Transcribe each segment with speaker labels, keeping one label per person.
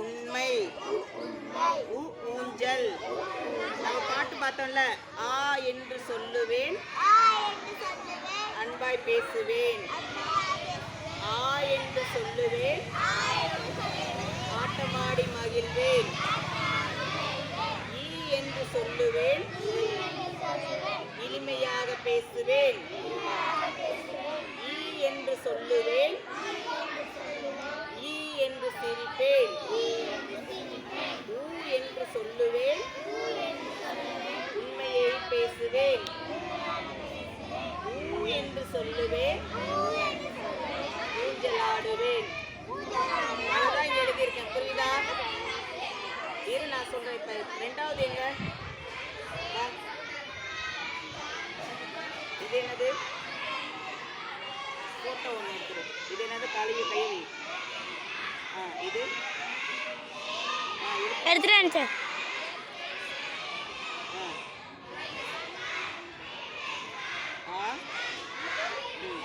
Speaker 1: உண்மை உ ஊஞ்சல் நம்ம பாட்டு பார்த்தோம்ல
Speaker 2: ஆ என்று சொல்லுவேன்
Speaker 1: அன்பாய் பேசுவேன் ஆ என்று சொல்லுவேன் ஆட்டமாடி மகிழ்வேன் ஈ என்று சொல்லுவேன் இனிமையாக பேசுவேன் சிரிப்பேன். ஊ என்று சொல்லுவேன். உண்மையை பேசுவேன். ஊ என்று சொல்லுவேன். ஊஞ்சலாடுவேன். அதுதான் எழுதியிருக்கேன் புரியுதா? இரு நான் சொல்றேன் இப்ப. ரெண்டாவது எங்க? இது என்னது? போட்டோ ஒன்று எடுத்துரு. இது என்னது? கழுவி கைவி ஆ இது ஆ இது
Speaker 2: எடுத்துட்டேன் சார்
Speaker 1: ஆ ஆ ம்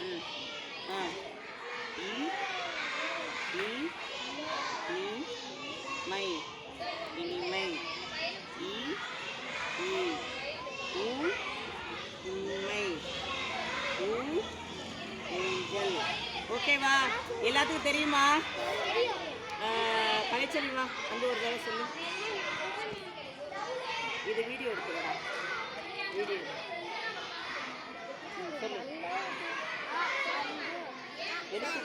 Speaker 1: ம் ஆ இ இ நீ மை இனிமை இ இ உ உண்மை உ ஊஞ்சல் ஓகேவா? எல்லாத்துக்கும் தெரியுமா? கலைச்செல்வா வந்து ஒரு தடவை சொல்லு. இது வீடியோ எடுத்துக்கடா. வீடியோ சொல்லு. எடுத்து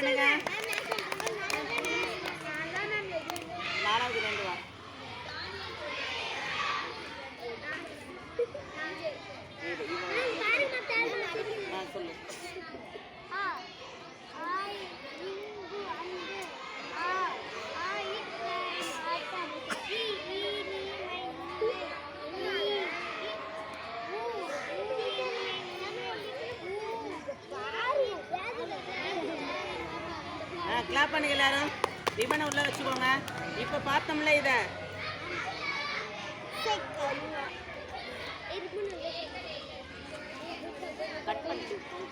Speaker 1: கிளாப் பண்ணுங்க நாலாவது ரெண்டு வா இது இது ஆ சொல்லு ஆ கிளாப் பண்ணுங்க எல்லாரும். ரிபனை உள்ள வச்சுக்கோங்க. இப்போ பார்த்தோம்ல இதை. கட் பண்ணி